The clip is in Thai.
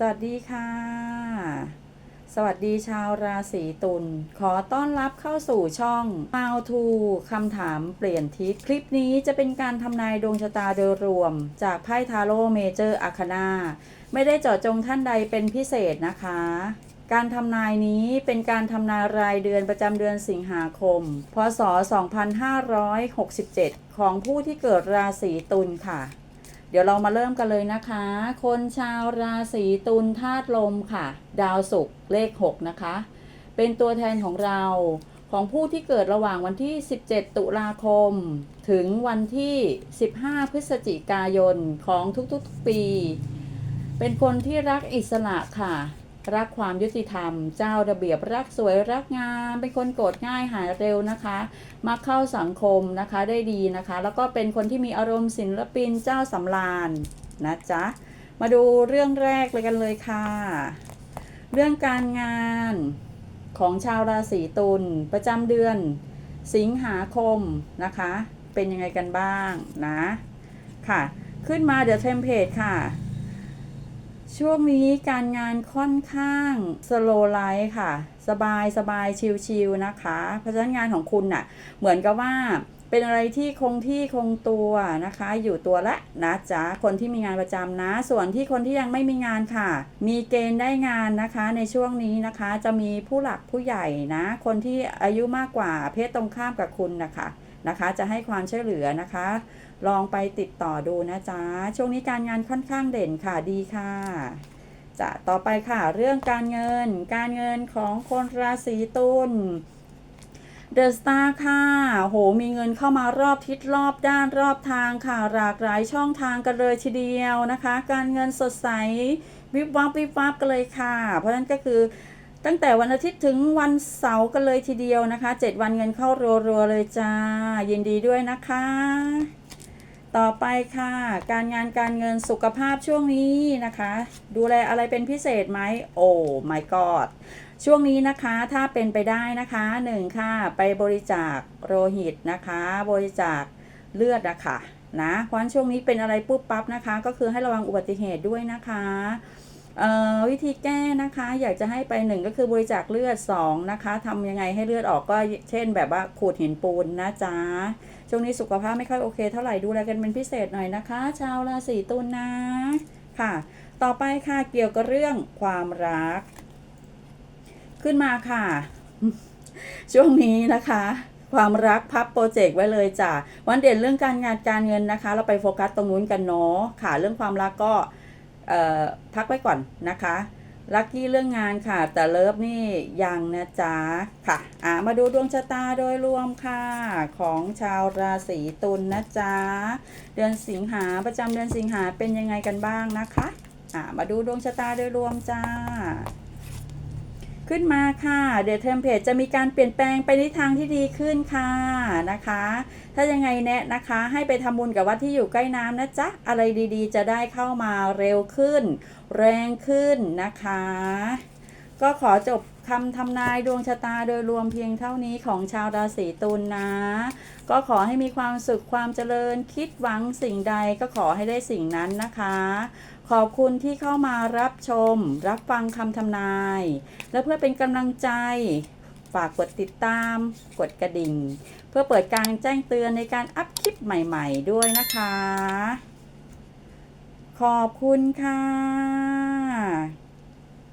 สวัสดีค่ะ สวัสดีชาวราศีตุล ขอต้อนรับเข้าสู่ช่อง How to คำถามเปลี่ยนทิศ คลิปนี้จะเป็นการทำนายดวงชะตาโดยรวม จากไพ่ทาโร่เมเจอร์อาคานาไม่ได้เจาะจงท่านใดเป็นพิเศษนะคะ การทำนายนี้เป็นการทำนายรายเดือนประจำเดือนสิงหาคม พศ 2567 ของผู้ที่เกิดราศีตุลค่ะ เดี๋ยวเรามาเริ่มกันเลยนะคะ คนชาวราศีตุลธาตุลมค่ะ ดาวศุกร์เลข 6 นะคะ เป็นตัวแทนของเราของผู้ที่เกิดระหว่างวันที่ 17 ตุลาคม ถึงวันที่ 15 พฤศจิกายนของทุกๆปี เป็นคนที่รักอิสระค่ะ รักความยุติธรรม เจ้าระเบียบรักสวยรักงาม เป็นคนโกรธง่ายหายเร็วนะคะ มาเข้าสังคมนะคะได้ดีนะคะ แล้วก็เป็นคนที่มีอารมณ์ศิลปินเจ้าสำราญนะจ๊ะ มาดูเรื่องแรกเลยกันเลยค่ะ เรื่องการงานของชาวราศีตุลประจำเดือนสิงหาคมนะคะ เป็นยังไงกันบ้างนะ ค่ะ ขึ้นมาเดี๋ยวเทมเพลตค่ะ ช่วงนี้การงานค่อนข้างสโลไลท์ค่ะ สบายสบายชิลๆนะคะ เพราะฉะนั้นงานของคุณน่ะ เหมือนกับว่าเป็นอะไรที่คงที่คงตัวนะคะ อยู่ตัวละนะจ๊ะคนที่มีงานประจำนะ ส่วนที่คนที่ยังไม่มีงานค่ะ มีเกณฑ์ได้งานนะคะ ในช่วงนี้นะคะ จะมีผู้หลักผู้ใหญ่นะ คนที่อายุมากกว่าเพศตรงข้ามกับคุณนะคะ นะคะ จะให้ความช่วยเหลือนะคะ ลองไปติดต่อดูนะจ๊ะ ช่วงนี้การงานค่อนข้างเด่นค่ะดีค่ะจะต่อไปค่ะเรื่องการเงิน การเงินของคนราศีตุลเดอะสตาร์ค่ะโห มีเงินเข้ามารอบทิศรอบด้านรอบทางค่ะ หลากหลายช่องทางกันเลยทีเดียวนะคะ การเงินสดใส วิบวับวิบวับกันเลยค่ะ เพราะฉะนั้นก็คือ ตั้งแต่วันอาทิตย์ถึงวันเสาร์กันเลยทีเดียวนะคะ 7 วันเงินเข้ารัวๆเลยจ้า ยินดีด้วยนะคะ ต่อไปค่ะ การงานการเงินสุขภาพช่วงนี้นะคะ ดูแลอะไรเป็นพิเศษไหมโอ้ my god ช่วงนี้นะคะถ้าเป็นไปได้นะคะหนึ่งค่ะ ไปบริจาคโลหิตนะคะ บริจาคเลือดอะค่ะนะเพราะฉะนั้นช่วงนี้เป็นอะไรปุ๊บปั๊บนะคะ ก็คือให้ระวังอุบัติเหตุด้วยนะคะ วิธีแก้นะคะ อยากจะให้ไปหนึ่งก็คือบริจาคเลือดสองนะคะทำยังไงให้เลือดออกก็เช่นแบบว่าขูดหินปูนนะจ๊ะช่วงนี้สุขภาพไม่ค่อยโอเคเท่าไหร่ดูแลกันเป็นพิเศษหน่อยนะคะ ชาวราศีตุลนะค่ะ ต่อไปค่ะเกี่ยวกับเรื่องความรัก ขึ้นมาค่ะ ช่วงนี้นะคะความรักพับโปรเจกต์ไว้เลยจ้ะวันเด่นเรื่องการงานการเงินนะคะ เราไปโฟกัสตรงนู้นกันเนาะค่ะ เรื่องความรักก็ พักไว้ก่อนนะคะลัคกี้เรื่องงานค่ะ แต่เลิฟนี่ยังนะจ๊ะค่ะอะมาดูดวงชะตาโดยรวมค่ะ ของชาวราศีตุลนนะจ๊ะเดือนสิงหาประจำเดือนสิงหาเป็นยังไงกันบ้างนะคะอะมาดูดวงชะตาโดยรวมจ้า ขึ้นมาค่ะเดี๋ยวเทมเพลตจะมีการเปลี่ยนแปลงไปในทางที่ดีขึ้นค่ะนะคะ ถ้ายังไงแนะนะคะ ให้ไปทำบุญกับวัดที่อยู่ใกล้น้ำนะจ๊ะอะไรดีๆ จะได้เข้ามาเร็วขึ้น แรงขึ้นนะคะ ก็ขอจบคำทำนายดวงชะตาโดยรวมเพียงเท่านี้ของชาวราศีตุลนะก็ขอให้มีความสุขความเจริญคิดหวังสิ่งใดก็ขอให้ได้สิ่งนั้นนะคะ ขอบคุณที่เข้ามารับชม รับฟังคำทำนาย และเพื่อเป็นกำลังใจฝากกดติดตาม กดกระดิ่ง เพื่อเปิดการแจ้งเตือนในการอัพคลิปใหม่ ๆ ด้วยนะคะ ขอบคุณค่ะ